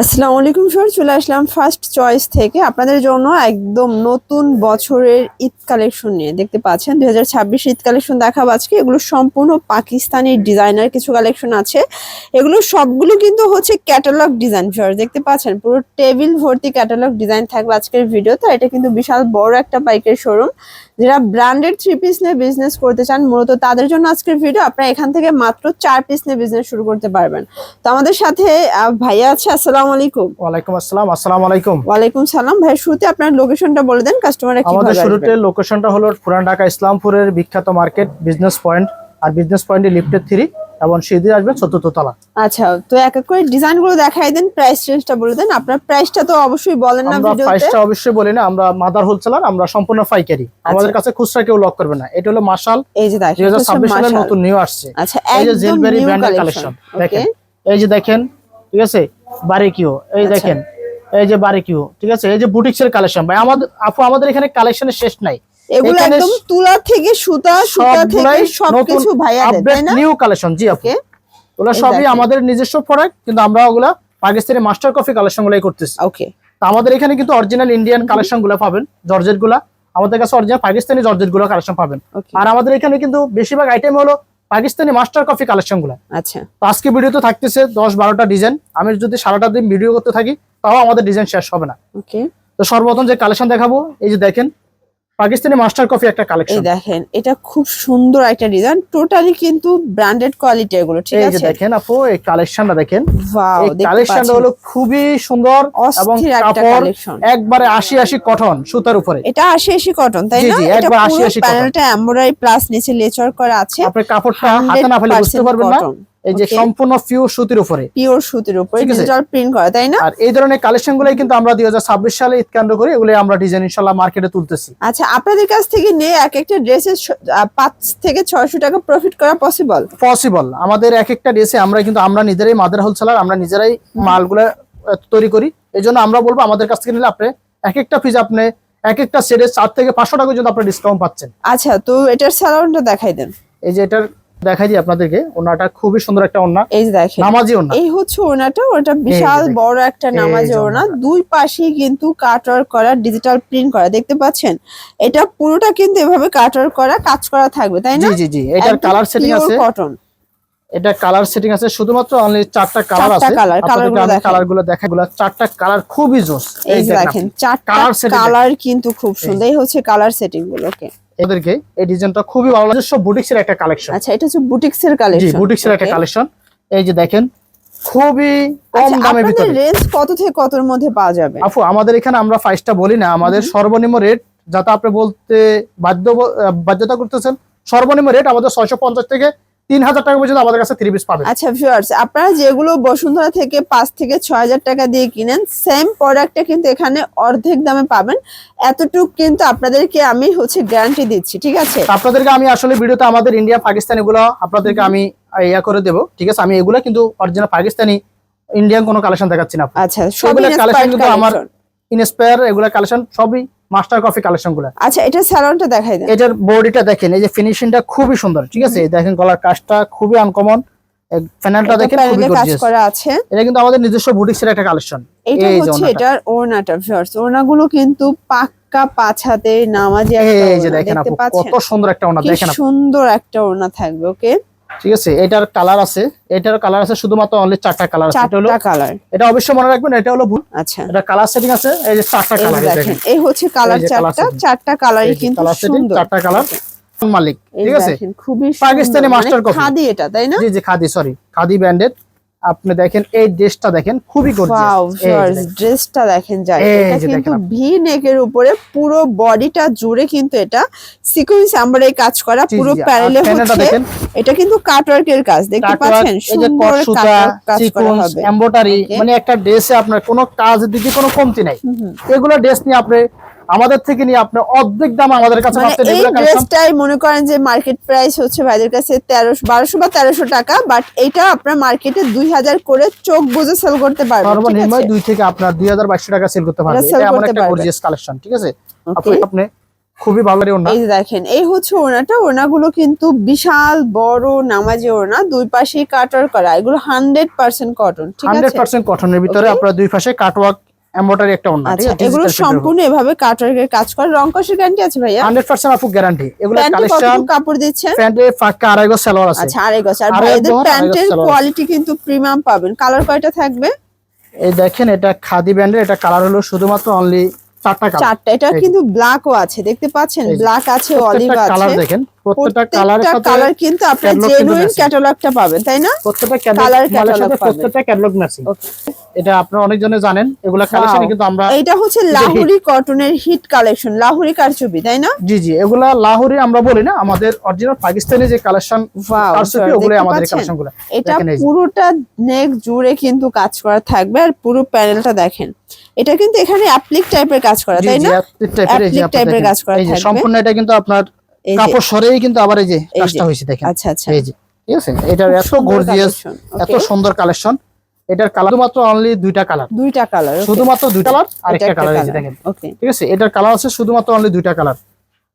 আসসালামু আলাইকুম স্যার চলে আসলাম ফার্স্ট চয়েস থেকে। আপনাদের জন্য একদম নতুন বছরের ঈদ কালেকশন নিয়ে। দেখতে পাচ্ছেন, দুই হাজার ছাব্বিশ ঈদ কালেকশন দেখাবো আজকে। এগুলো সম্পূর্ণ পাকিস্তানি ডিজাইনার কিছু কালেকশন আছে। এগুলো সবগুলো কিন্তু হচ্ছে ক্যাটালগ ডিজাইন স্যার দেখতে পাচ্ছেন, পুরো টেবিল ভর্তি ক্যাটালগ ডিজাইন থাকবে আজকের ভিডিও তো। এটা কিন্তু বিশাল বড় একটা বাইকের শোরুম যারা ব্র্যান্ডেড থ্রি পিস নিয়ে বিজনেস করতে চান মূলত তাদের জন্য আজকের ভিডিও আপনারা এখান থেকে মাত্র চার পিস নিয়ে বিজনেস শুরু করতে পারবেন। তো আমাদের সাথে ভাইয়া আছে আসসালাম আলাইকুম। ওয়ালাইকুম আসসালাম আসসালামু আলাইকুম। ওয়ালাইকুম সালাম। ভাই শুরুতে আপনার লোকেশনটা বলে দেন কাস্টমার কি আমাদের শুরুতে লোকেশনটা হলো পুরান ঢাকা ইসলামপুরের বিখ্যাত মার্কেট বিজনেস পয়েন্ট আর বিজনেস পয়েন্টে লিফটেড থ্রি এবং সিঁড়ি আসবে চতুর্থ তলা। আচ্ছা তো এক এক করে ডিজাইনগুলো দেখাই দেন প্রাইস রেঞ্জটা বলে দেন। আপনার প্রাইসটা তো অবশ্যই বলেন না ভিডিওতে। প্রাইসটা অবশ্যই বলি না আমরা মাদার হোলসেলার আমরা সম্পূর্ণ পাইকারি। আমাদের কাছে খুচরা কেউ লক করবে না। এটা হলো মার্শাল এই যে দেখেন হাজার এটা হচ্ছে ছাব্বিশ সালের নতুন নিউ আসছে। আচ্ছা এই যে জেলবেরি ব্র্যান্ডের কালেকশন কালেকশন দেখেন। এই যে দেখেন ঠিক আছে? বারিকিও এই আচ্ছা। দেখেন। এই যে বারিকিও ঠিক আছে? এই যে বুটিক্সের কালেকশন ভাই আমাদের আপু আমাদের এখানে কালেকশনের শেষ নাই। এগুলো একদম তুলা থেকে সুতা সুতা থেকে সবকিছু ভাইয়া তাই না? নিউ কালেকশন জি আপু। ওকে ওগুলো সবই আমাদের নিজস্ব প্রোডাক্ট কিন্তু আমরা ওগুলা পাকিস্তানি মাস্টার কফি কালেকশন গুলাই করতেছি। ওকে তো আমাদের এখানে কিন্তু অরিজিনাল ইন্ডিয়ান কালেকশনগুলো পাবেন জর্জেটগুলা। আমাদের কাছে অরিজিনাল পাকিস্তানি জর্জেটগুলো কালেকশন পাবেন। আর আমাদের এখানে কিন্তু বেশিরভাগ আইটেম হলো পাকিস্তানি মাস্টার কফি কালেকশনগুলা। আচ্ছা। তো আজকে ভিডিওতে থাকতেছে দশ বারোটা ডিজাইন আমি যদি সারাটা দিন ভিডিও করতে থাকি তাও আমাদের ডিজাইন শেষ হবে না। ওকে তো সর্বপ্রথম যে কালেকশন দেখাবো এই যে দেখেন পাকিস্তানি মাস্টার কফি একটা এই কালেকশন দেখেন এটা খুব সুন্দর একটা ডিজাইন টোটালি কিন্তু ব্র্যান্ডেড কোয়ালিটি এগুলো ঠিক এই যে আছে? দেখেন আপু এই কালেকশনটা দেখেন। ওয়াও এই কালেকশনটা হলো খুবই সুন্দর এবং কাপড় কালেকশন একবারে আশি আশি কটন সুতার উপরে। এটা আশি আশি কটন তাই না? এটা পুরো 80 cotton। প্যানেলটা এমব্রয়ডারি প্লাস নিচে লেচার করা আছে। আপনি কাপড়টা হাতে না ফেলে বুঝতে পারবেন না। এই যে সম্পূর্ণ পিওর সুতির উপরে। পিওর সুতির উপরে। ডিজিটাল প্রিন্ট করা তাই না? আর এই ধরনের কালেকশন গুলাই কিন্তু আমরা দু হাজার ছাব্বিশ সালে ঈদকাণ্ড করি এগুলো আমরা ডিজাইন ইনশাল্লাহ মার্কেটে তুলতেছি। আচ্ছা আপনাদের কাছ থেকে নিয়ে এক একটা ড্রেসের পাঁচ থেকে ছয়শো টাকা প্রফিট করা পসিবল পসিবল আমাদের এক একটা ড্রেসে আমরা কিন্তু আমরা নিজেরাই মাদার হোলসেলার আমরা নিজেরাই মালগুলা তৈরি করি। এই জন্য আমরা বলব আমাদের কাছ থেকে নিলে আপনি এক একটা পিস আপনি এক একটা সেটে চার থেকে পাঁচশো টাকা পর্যন্ত আপনি ডিসকাউন্ট পাচ্ছেন। আচ্ছা তো এটার স্যালাউনটা দেখাই দেন। এই যে এটার দেখাই দিই আপনাদেরকে। ওনাটা খুবই সুন্দর একটা ওনা এই যে দেখেন। নামাজি ওনা এই হচ্ছে ওনাটা ওটা বিশাল বড় একটা নামাজ ওনা দুই পাশেই কিন্তু কাটওয়ার্ক করা ডিজিটাল প্রিন্ট করা। দেখতে পাচ্ছেন? এটা পুরোটা কিন্তু এভাবে কাটওয়ার্ক করা কাজ করা থাকবে তাই না? জি জি জি। এটার কালার সেটিং আছে। কটন এটা কালার সেটিং আছে। শুধুমাত্র অনলি চারটা কালার আছে। কালারগুলো দেখা গুলো চারটা কালার খুবই জোস। এই দেখেন। চারটা কালার কিন্তু খুব সুন্দর। এই হচ্ছে কালার সেটিংগুলো ওকে এদেরকে এই ডিজাইনটা খুবই ভালো লাগে সব বুটিক্স এর একটা কালেকশন আচ্ছা এটা হচ্ছে বুটিক্স এর জি কালেকশন বুটিক্স এর একটা কালেকশন এই যে দেখেন খুবই কম দামে ভিতরে। রেঞ্জ কত থেকে কতর মধ্যে পাওয়া যাবে? আপু আমাদের এখানে আমরা ফাইভটা বলি না আমাদের সর্বনিম্ন রেট যাতে আপনি বলতে বাধ্য বাধ্যতা করতেছেন সর্বনিম্ন রেট আমাদের ছয়শো পঞ্চাশ থেকে তিন হাজার টাকা পর্যন্ত আমাদের কাছে থ্রি পিস পাবেন। আচ্ছা ভিউয়ার্স আপনারা যেগুলো বসুন্ধরা থেকে পাঁচ থেকে ছয় হাজার টাকা দিয়ে কিনেন সেম প্রোডাক্টটা কিন্তু এখানে অর্ধেক দামে পাবেন। এতটুক কিন্তু আপনাদেরকে আমি হচ্ছে গ্যারান্টি দিচ্ছি ঠিক আছে? আপনাদেরকে আমি আসলে ভিডিওতে আমাদের ইন্ডিয়া পাকিস্তান এগুলো আপনাদেরকে আমি ইয়া করে দেবো ঠিক আছে? আমি এগুলো কিন্তু অরিজিনাল পাকিস্তানি ইন্ডিয়ান কোনো কালেকশন দেখাচ্ছি না। আচ্ছা সবগুলো কালেকশন কিন্তু আমার। ইনস্পায়ার এগুলো কালেকশন সবই মাস্টার কফি কালেকশনগুলো। আচ্ছা এটা স্যালনটা দেখাই দেন। এটার বডিটা দেখেন এই যে ফিনিশিংটা খুবই সুন্দর ঠিক আছে? দেখেন গলার কাজটা খুবই আনকমন প্যানেলটা দেখেন খুবই গর্জিয়াস করা আছে। এটা কিন্তু আমাদের নিজস্ব বুটিক্সের একটা কালেকশন এটা হচ্ছে। এটার ওড়নাটা ভিউয়ার্স ওড়নাগুলো কিন্তু পাক্কা পাঁচ হাতে নামাজি একটা এই যে দেখেন আপু কত সুন্দর একটা ওনা দেখেন সুন্দর একটা ওড়না থাকবে ওকে ঠিক আছে? এটার কালার আছে। এটার কালার আছে শুধুমাত্র অনলি চারটা কালার আছে। এটা হলো কালার এটা অবশ্যই মনে রাখবেন এটা হলো ভুল। আচ্ছা। এটা কালার সেটিং আছে এই যে চারটা কালার দেখেন এই হচ্ছে কালার চারটা চারটা কালারই কিন্তু কালার সেটিং সুন্দর। চারটা কালার মালিক ঠিক আছে? খুবই পাকিস্তানি মাস্টার মানে খাদি এটা তাই না? জি জি খাদি সরি খাদি ব্র্যান্ডেড আপনি দেখেন এই ড্রেসটা দেখেন খুবই গর্জিয়াস ড্রেসটা দেখেন যায় এটা কিন্তু। ভি নেকের উপরে পুরো বডিটা জুড়ে কিন্তু এটা সিকোয়েন্স এমব্রয়ডারি কাজ করা পুরো প্যানেলটা হচ্ছে। এটা কিন্তু কাটওয়ার্ক এর কাজ দেখতে পাচ্ছেন? সুন্দর কাজ করা হবে। এমব্রয়ডারি মানে একটা ড্রেসে আপনার কোনো কাজ দিকে কোনো কমতি নাই। এগুলো ড্রেস নিয়ে আপনি আমাদের থেকে নিয়ে আপনি অর্ধেক দাম আমাদের কাছে মানে পাচ্ছেন এই ড্রেসটাই মনে করেন যে মার্কেট প্রাইস হচ্ছে ভাইদের কাছে তেরোশো বারোশো বা তেরোশো টাকা বাট এটা আপনার মার্কেটে দুই হাজার করে চোখ বুঝে সেল করতে পারবেন সর্বনিম্ন থেকে আপনার দুই হাজার বাইশশো টাকা সেল করতে পারবে। এটা এমন একটা গর্জিয়াস কালেকশন ঠিক আছে? আপনি খুবই ভালো ওনা এই দেখেন এই হচ্ছে ওড়নাটা। ওড়নাগুলো কিন্তু বিশাল বড় নামাজি ওড়না। দুই পাশেই কাটার করা। এগুলো হান্ড্রেড পার্সেন্ট কটন ঠিক হান্ড্রেড পার্সেন্ট কটনের ভিতরে. আপনার দুই পাশে কাটওয়ার্ক এম্বয়ডারি একটা ওনা আচ্ছা এগুলো সম্পূর্ণ এভাবে কাটারের কাজ করে রং কষের গ্যারান্টি আছে ভাইয়া? হান্ড্রেড পার্সেন্ট আপু গ্যারান্টি এগুলো কালেকশন কাপড় দিচ্ছেন? প্যান্টে ফাঁকা আড়াই গজ সালোয়ার আছে। আচ্ছা আড়াই গজ। আর গজ প্যান্টের কোয়ালিটি কিন্তু প্রিমিয়াম পাবেন। কালার কয়টা থাকবে? এই দেখেন এটা খাদি ব্র্যান্ডের এটা কালার হলো শুধুমাত্র অনলি চারটা কালার চারটা। এটা। কিন্তু ব্ল্যাকও আছে দেখতে পাচ্ছেন? ব্ল্যাক আছে অলিভ প্রত্যেকটা কালার দেখেন প্রত্যেকটা কালারের সাথে কালার কিন্তু catalog জেনুইন ক্যাটালগটা পাবেন তাই না? প্রত্যেকটা ক্যাটালগ। প্রত্যেকটা ক্যাটালগ ম্যাচিং. এটা আপনারা অনেকজনে জানেন এগুলা কালেকশন কিন্তু আমরা এটা হচ্ছে লাহুরি কটনের হিট কালেকশন লাহোরি কারচুপি তাই না জি জি এগুলা লাহোরি আমরা বলি না আমাদের অরিজিনাল পাকিস্তানি যে কালেকশন Wow, কারসুপি sir, ওগুলো দেখতে আমাদের পাচ্ছেন? কালেকশনগুলো এটা। পুরোটা নেক জুড়ে কিন্তু কাজ করা থাকবে আর পুরো প্যানেলটা দেখেন এটা কিন্তু এখানে অ্যাপ্লিক টাইপের কাজ করা তাই জি না অ্যাপ্লিক টাইপের। কাজ করা থাকবে। সম্পূর্ণ এটা কিন্তু আপনার কাপড় সরেই কিন্তু আবার এই যে কাজটা। হয়েছে দেখেন আচ্ছা আচ্ছা এই যে ঠিক আছে এটার এত গর্জিয়াস এত সুন্দর কালেকশন এটার কালার শুধুমাত্র অনলি দুইটা কালার দুইটা কালার শুধুমাত্র দুইটা কালার আরেকটা কালার এই যে দেখেন। ওকে ঠিক আছে? এটার কালার আছে শুধুমাত্র অনলি দুইটা কালার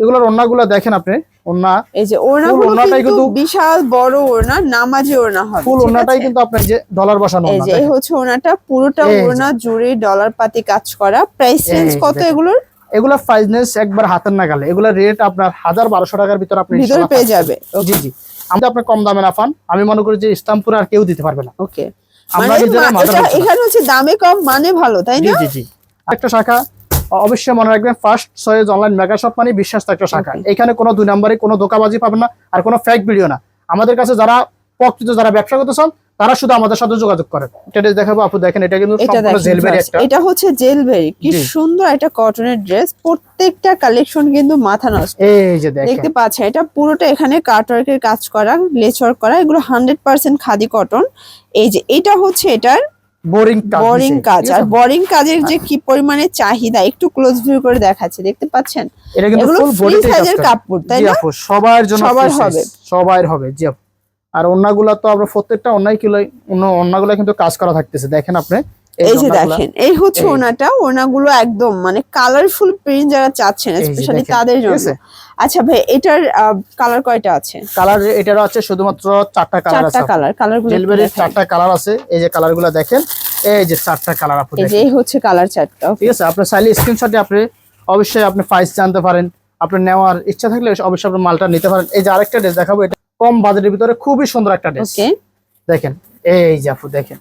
এগুলোর ওন্নাগুলো দেখেন আপনি ওন্না এই যে ওড়নাগুলো ওড়নাটাই কিন্তু বিশাল বড় ওড়না নামাজি ওড়না হবে ফুল আছে? কিন্তু আপনার যে ডলার বসানো এই যে হচ্ছে ওড়নাটা পুরোটা ওড়না জুড়ে ডলার পাতি কাজ করা। প্রাইস রেঞ্জ কত। এগুলোর? এগুলা প্রাইসনেস একবার হাতের নাগালে। এগুলা রেট আপনার হাজার বারোশো টাকার ভিতরে আপনি ভিতরে পেয়ে যাবে জি জি। আমি আপনার কম দামে না পান। আমি মনে করি যে ইসলামপুর আর কেউ দিতে পারবে না। ওকে মানে। এখানে হচ্ছে দামে কম মানে ভালো তাই না? জি জি। একটা শাখা অবশ্যই মনে রাখবেন first choice online mega shop মানে বিশ্বাস একটা শাখা। এখানে কোনো দুই নম্বরে কোনো ধোকাবাজি পাবেন না আর কোনো ফেক ভিডিও না। আমাদের কাছে যারা প্রকৃত যারা ব্যবসা করতে চান তারা শুধু আমাদের সাথে যোগাযোগ করেন এটা দেখাবো আপু দেখেন এটা কিন্তু এটা জেলবেরি একটা। এটা হচ্ছে জেলবেরি কি সুন্দর একটা কটনের ড্রেস প্রত্যেকটা কালেকশন কিন্তু মাথা নষ্ট। এই যে দেখেন। দেখতে পাচ্ছেন এটা পুরোটা এখানে কাটওয়ার্কের কাজ করা লেচ ওয়ার্ক করা এগুলো হান্ড্রেড পার্সেন্ট খাদি কটন এই যে এটা হচ্ছে এটার বোরিং কাজ বোরিং কাজ। আর বোরিং কাজের যে কি পরিমাণে চাহিদা একটু ক্লোজ ভিউ করে দেখাচ্ছে দেখতে পাচ্ছেন? এটা কিন্তু ফুল কাজ সাইজের কাপড় তাই না? সবার জন্য সবার হবে। সবার হবে জি আপু। আর অন্যগুলা তো আমরা প্রত্যেকটা অন্যায় কিলো অন্যগুলা কিন্তু কাজ করা থাকতেছে। দেখেন আপনি এই যে দেখেন এই হচ্ছে। ওনাটা ওনাগুলো একদম মানে কালারফুল প্রিন্ট যারা চাচ্ছেন স্পেশালি তাদের জন্য। আচ্ছা ভাই এটার কালার কয়টা আছে? কালার এটারও আছে শুধুমাত্র চারটা কালার আছে। কালার কালারগুলো একটু ডেলিভারির দেখাই। চারটা কালার আছে। এই যে কালারগুলো দেখেন এই যে চারটা কালার আপু এই যে হচ্ছে কালার চারটা ঠিক আছে? আপনি চাইলে স্ক্রিনশটে আপনি অবশ্যই আপনি প্রাইস জানতে পারেন। আপনি নেওয়ার ইচ্ছা থাকলে অবশ্যই আপনি মালটা নিতে পারেন। এই যে আরেকটা ড্রেস দেখাবো কম বাজেটের ভিতরে খুবই সুন্দর একটা ড্রেস। দেখেন এই যে আপু দেখেন।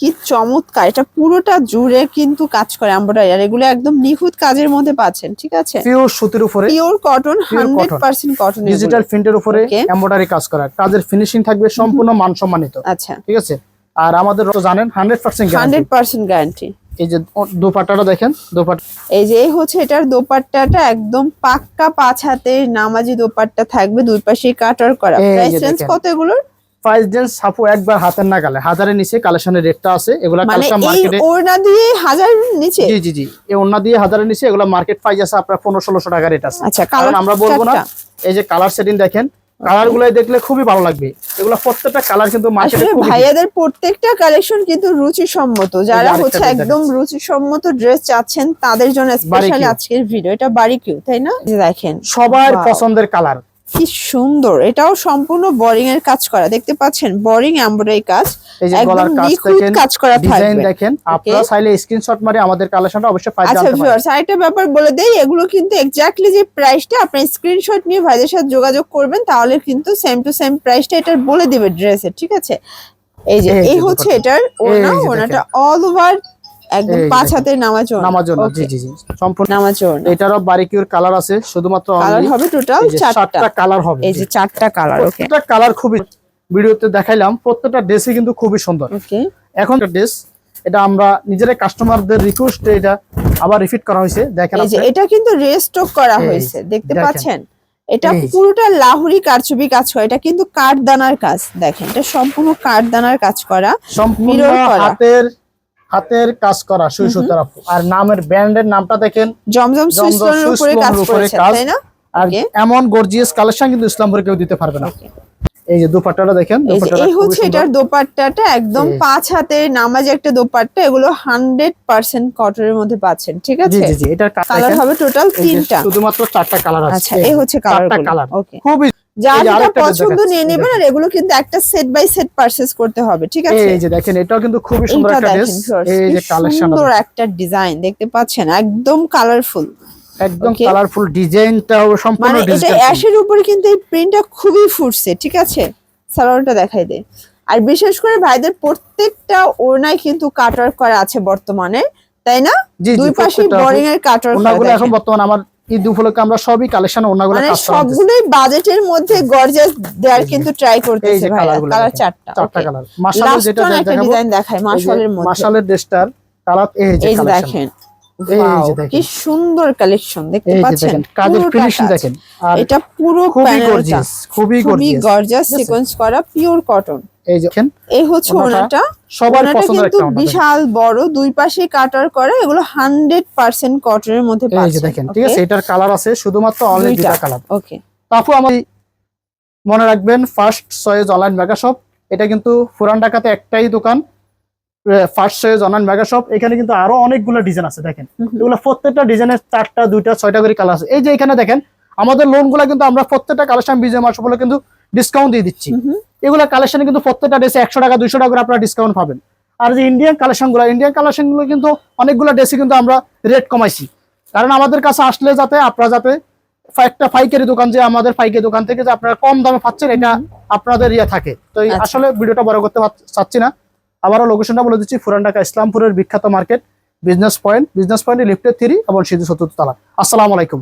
কি চমৎকার এটা পুরোটা জুড়ে কিন্তু কাজ করে এমব্রয়ডারি আর এগুলো একদম নিখুঁত কাজের মধ্যে পাচ্ছেন ঠিক আছে? পিওর সুতির উপরে pure cotton Pure hundred cotton। Percent cotton digital প্রিন্টের উপরে. এমব্রয়ডারি কাজ করা। কাজের ফিনিশিং থাকবে সম্পূর্ণ মানসম্মানিত আচ্ছা। ঠিক আছে? আর আমাদের জানেন hundred percent hundred percent guarantee এই যে দোপাট্টাটা দেখেন দোপাট্টা এই যে এই হচ্ছে এটার দোপাট্টাটা একদম পাক্কা পাঁচ হাতের নামাজি দোপাট্টা থাকবে দুই পাশে কাটার করা। প্রাইস রেঞ্জ কত এগুলোর? প্রাইস জেন্স সাপু একবার হাতের নাগালে হাজারের নিচে কালেকশনের রেটটা আছে এগুলা মানে মার্কেটে ওড়না দিয়ে হাজার নিচে? জি জি জি। এই ওন্না দিয়ে হাজারের নিচে এগুলো মার্কেট প্রাইস আছে আপনার টাকা রেট আছে। আচ্ছা আমরা বলব না এই যে কালার সেটিং দেখেন কালার গুলাই দেখলে খুবই ভালো লাগবে। এগুলো প্রত্যেকটা কালার কিন্তু মার্কেটে ভাইয়াদের প্রত্যেকটা কালেকশন কিন্তু রুচিসম্মত। যারা হচ্ছে একদম রুচিসম্মত ড্রেস চাচ্ছেন তাদের জন্য স্পেশালি আজকের ভিডিও এটা বাড়ি কিউ তাই না? দেখেন। সবার পছন্দের কালার কি সুন্দর। এটাও সম্পূর্ণ বোরিং এর কাজ করা। দেখতে পাচ্ছেন বোরিং এমব্রয়ডারি কাজ। এই যে একদম কাজ নিখুঁত কাজ করা থাকবে। দেখেন আপনারা চাইলে স্ক্রিনশট মারি আমাদের কালেকশনটা অবশ্যই প্রাইস আচ্ছা জানতে পারেন। ভিউয়ার্স আরেকটা ব্যাপার বলে দেই এগুলো কিন্তু এক্স্যাক্টলি যে প্রাইসটা আপনি স্ক্রিনশট নিয়ে ভাইদের সাথে যোগাযোগ করবেন তাহলে কিন্তু সেম টু সেম প্রাইসটা এটার বলে দিবে ড্রেসের ঠিক আছে? এই যে এই হচ্ছে এটার ওনা ওনাটা অল ওভার একদম পাঁচ দেখেন। হাতের নামাজ ওড়না। জি জি জি। সম্পূর্ণ নামাজ এটারও বারিকিউর কালার আছে শুধুমাত্র কালার হবে টোটাল চারটা। কালার হবে এই যে চারটা কালার ওকে প্রত্যেকটা কালার খুবই ভিডিওতে দেখাইলাম প্রত্যেকটা ড্রেসই কিন্তু খুবই সুন্দর। ওকে এখন ড্রেস এটা আমরা নিজেরাই কাস্টমারদের রিকোয়েস্টে এটা আবার রিপিট করা হয়েছে দেখেন এই যে এটা কিন্তু রেস্টক করা হয়েছে দেখতে পাচ্ছেন? এটা পুরোটা লাহুরি কারচুপি কাজ করা এটা কিন্তু কাঠদানার কাজ দেখেন এটা সম্পূর্ণ কাঠদানার কাজ করা সম্পূর্ণ হাতের হাতের কাজ করা সুই সুতার আর নামের ব্র্যান্ডের নামটা দেখেন। জমজম সুইসলোনের উপরে কাজ উপরে তাই না? আর এমন গর্জিয়াস কালেকশন কিন্তু ইসলামপুরে কেউ দিতে পারবে না। এই যে দুপাট্টাটা দেখেন এই হচ্ছে এটার দোপাট্টাটা একদম। পাঁচ হাতের নামাজ একটা দোপাট্টা এগুলো হান্ড্রেড পার্সেন্ট কটনের মধ্যে পাচ্ছেন ঠিক আছে? জি জি এটার কালার কালার হবে টোটাল তিনটা। শুধুমাত্র চারটা কালার আছে। আচ্ছা এই হচ্ছে কালার কালার ওকে খুবই যার যেটা পছন্দ নিয়ে নেবেন আর এগুলো কিন্তু একটা সেট বাই সেট পারচেজ করতে হবে ঠিক আছে? এই যে দেখেন এটাও কিন্তু খুবই সুন্দর একটা ড্রেস এই যে কালেকশন সুন্দর একটা ডিজাইন দেখতে পাচ্ছেন? একদম কালারফুল একদম কালারফুল ডিজাইনটাও সম্পূর্ণ মানে এটা অ্যাশের উপরে কিন্তু এই প্রিন্টটা খুবই ফুটছে ঠিক আছে? সালোয়ারটা দেখাই দে। আর বিশেষ করে ভাইদের প্রত্যেকটা ওড়নায় কিন্তু কাটওয়ার্ক করা আছে বর্তমানে তাই না? দুই পাশে বোরিং এর কাটওয়ার্ক এখন বর্তমানে আমার ঈদ উপলক্ষে আমরা সবই কালেকশন ওনাগুলো মানে সবগুলোই বাজেটের মধ্যে গর্জিয়াস দেওয়ার কিন্তু ট্রাই করতেছে ভাই কালারগুলো কালার চারটা চারটা কালার মাশাআল্লাহ যেটা দেখাবো ডিজাইন দেখায় মধ্যে। ড্রেসটার কালার এই যে কালেকশন দেখেন এই যে দেখেন। কি সুন্দর কালেকশন দেখতে পাচ্ছেন? কাজের ফিনিশিং দেখেন। আর এটা পুরো খুবই গর্জিয়াস খুবই গর্জিয়াস সিকোয়েন্স করা পিওর কটন এই যে এই হচ্ছে ওনাটা সবার পছন্দের একটা বিশাল বড় দুই পাশে কাটার করা এগুলো হান্ড্রেড পার্সেন্ট কটনের মধ্যে এই যে দেখেন ঠিক আছে এটার কালার আছে শুধুমাত্র অনলি দুইটা। কালার ওকে তারপর মনে রাখবেন first choice online mega shop এটা কিন্তু পুরান ঢাকাতে একটাই দোকান first choice online mega shop এখানে কিন্তু আরও অনেকগুলো ডিজাইন আছে দেখেন। এগুলো প্রত্যেকটা ডিজাইনের চারটা দুইটা ছয়টা করে কালার আছে। এই যে এখানে দেখেন আমাদের লোনগুলা কিন্তু আমরা প্রত্যেকটা কালেকশন বিজয় মাস বলে কিন্তু ডিসকাউন্ট দিয়ে দিচ্ছি। এগুলো কালেকশনে কিন্তু প্রত্যেকটা ড্রেসে একশো টাকা দুইশো টাকা করে আপনারা ডিসকাউন্ট পাবেন। আর যে ইন্ডিয়ান কালেকশনগুলো ইন্ডিয়ান কালেকশনগুলো কিন্তু অনেকগুলো ড্রেসে কিন্তু আমরা রেট কমাইছি। কারণ আমাদের কাছে আসলে যাতে আপনারা যাতে একটা পাইকারি দোকান যে আমাদের পাইকারি দোকান থেকে যে আপনারা কম দামে পাচ্ছেন এটা আপনাদের ইয়ে থাকে। তো এই আচ্ছা। আসলে ভিডিওটা বড় করতে চাচ্ছি না। আবারও লোকেশনটা বলে দিচ্ছি পুরান ঢাকা ইসলামপুরের বিখ্যাত মার্কেট বিজনেস পয়েন্ট বিজনেস পয়েন্টে লিফটের থ্রি এবং সিধু চতুর্থ তালা। আসসালামু আলাইকুম।